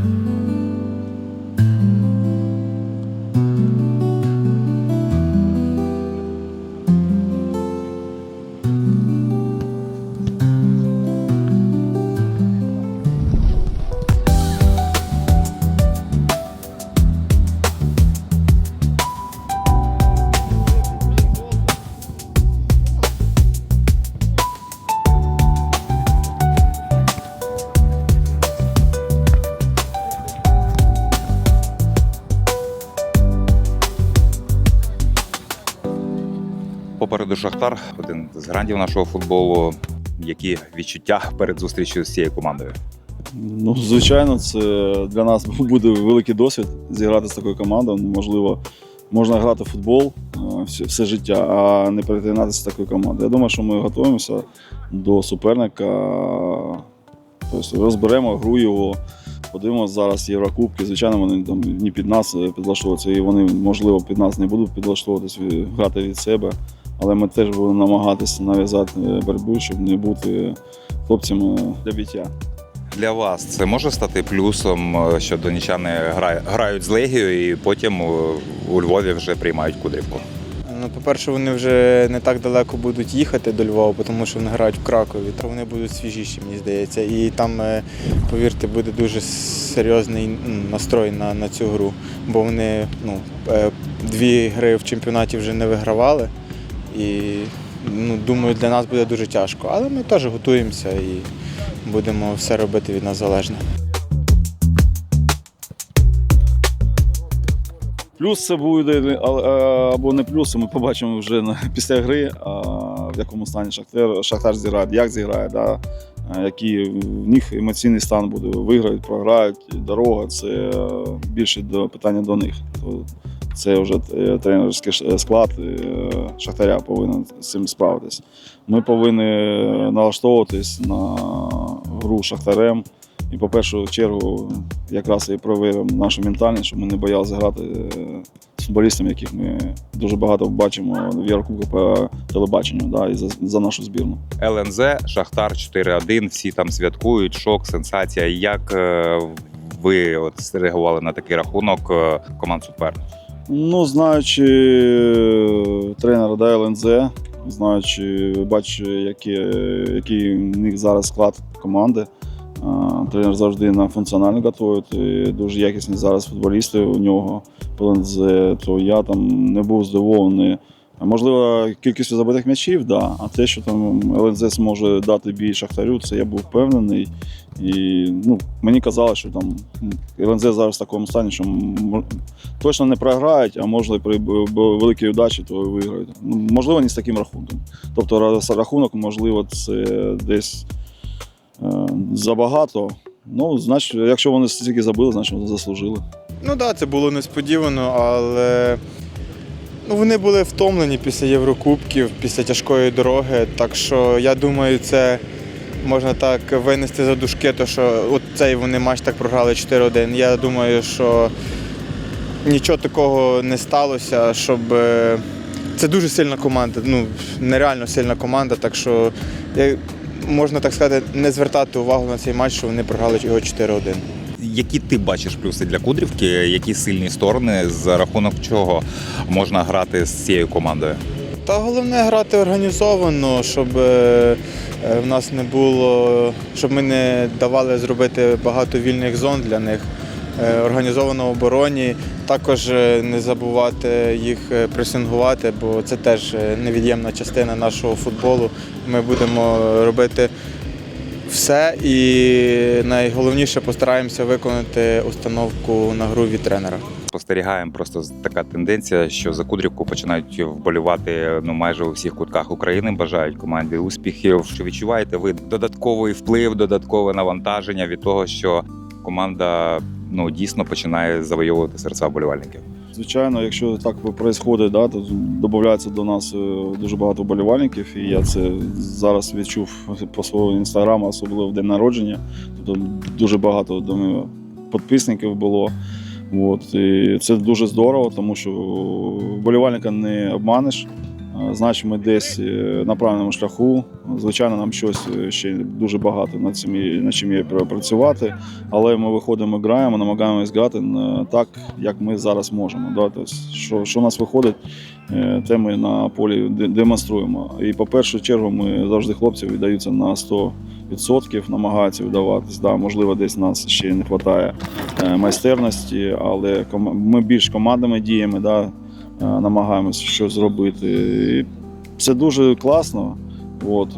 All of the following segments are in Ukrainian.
Bye. Попереду Шахтар, один з грандів нашого футболу. Які відчуття перед зустрічю з цією командою? Ну, звичайно, це для нас буде великий досвід зіграти з такою командою. Ну, Можливо, можна грати в футбол е, все, все життя, а не перетинатися з такою командою. Я думаю, що ми готуємося до суперника. Тобто розберемо гру його. Подивимося зараз Єврокубки. Звичайно, вони там не під нас е, підлаштовуються, і вони, можливо, під нас не будуть підлаштовуватися, е, грати від себе. Але ми теж будемо намагатися нав'язати е, боротьбу, щоб не бути хлопцями для биття. Для вас це може стати плюсом, е, що донічани грають з Легією і потім е, у Львові вже приймають Кудрівку. Ну, по-перше, вони вже не так далеко будуть їхати до Львова, тому що вони грають в Кракові. То вони будуть свіжіші, мені здається. І там, повірте, буде дуже серйозний настрой на, на цю гру. Бо вони ну, дві гри в чемпіонаті вже не вигравали. І ну, думаю, для нас буде дуже тяжко. Але ми теж готуємося і будемо все робити від нас залежне. Плюс це буде е, або не плюс, ми побачимо вже після гри, в якому стані Шахтар, Шахтар зіграє, як зіграє, да, е, який в них емоційний стан буде, виграють, програють. Дорога це е, більше до питання до них. Це вже е, тренерський склад е, Шахтаря повинен з цим справитись. Ми повинні налаштовуватись на гру Шахтарем. І по першу чергу якраз і провіримо нашу ментальність, щоб ми не боялися грати е, з футболістами, яких ми дуже багато бачимо в Єврокубку по телебаченню да, і за, за нашу збірну. ЛНЗ, Шахтар 4-1, всі там святкують, шок, сенсація. Як е, ви от реагували на такий рахунок е, команд суперників? Ну, знаючи е, тренера да, ЛНЗ, знаючи, бачу, які, який в них зараз склад команди. Тренер завжди на функціонально готують. Дуже якісні зараз футболісти у нього ЛНЗ, то я там не був здивований. Можливо, кількістю забитих м'ячів, да. а те, що там ЛНЗ зможе дати бій Шахтарю, це я був впевнений. І ну, мені казали, що там ЛНЗ зараз в такому стані, що точно не програють, а може при великій удачі, то виграють. Ну, можливо, не з таким рахунком. Тобто рахунок, можливо, це десь е, забагато. Ну, значить, якщо вони стільки забили, значить вони заслужили. Ну так, да, це було несподівано, але ну, вони були втомлені після Єврокубків, після тяжкої дороги. Так що я думаю, це можна так винести за дужки, то що от цей вони матч так програли 4-1. Я думаю, що нічого такого не сталося, щоб. е, Це дуже сильна команда, ну нереально сильна команда, так що можна так сказати, не звертати увагу на цей матч, що вони програли його 4-1. Які ти бачиш плюси для Кудрівки? Які сильні сторони, за рахунок чого можна грати з цією командою? Та головне грати організовано, щоб е, е, в нас не було, щоб ми не давали зробити багато вільних зон для них. Е, Організовано в обороні, також не забувати їх пресингувати, бо це теж невід'ємна частина нашого футболу. Ми будемо робити все і найголовніше постараємося виконати установку на гру від тренера. Спостерігаємо просто така тенденція, що за Кудрівку починають вболівати ну майже у всіх кутках України. Бажають команді успіхів. Чи відчуваєте ви додатковий вплив, додаткове навантаження від того, що команда ну дійсно починає завойовувати серця вболівальників? Звичайно, якщо так відбувається, да, то додається до нас е, дуже багато вболівальників, і я це зараз відчув по своєму інстаграму, особливо в день народження. Тобто дуже багато думаю, підписників було. От, і це дуже здорово, тому що вболівальника не обманеш. Значить ми десь е, на правильному шляху. Звичайно, нам щось е, ще дуже багато над цим над чим є працювати, але ми виходимо, граємо, намагаємось грати так, як ми зараз можемо. Да? Тобто, що, що у нас виходить, е, те ми на полі демонструємо. І по першу чергу ми завжди хлопці віддаються на 100%, намагаються віддаватись. Да, можливо, десь нас ще не вистачає майстерності, але ми більш командами діями, да, намагаємося щось зробити. Це дуже класно. От.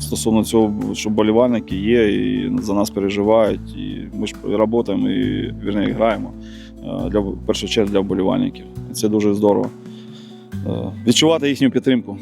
Стосовно цього, що болівальники є і за нас переживають, і ми ж працюємо і вірні, граємо е, для в першу чергу для вболівальників. Це дуже здорово. Е, Відчувати їхню підтримку.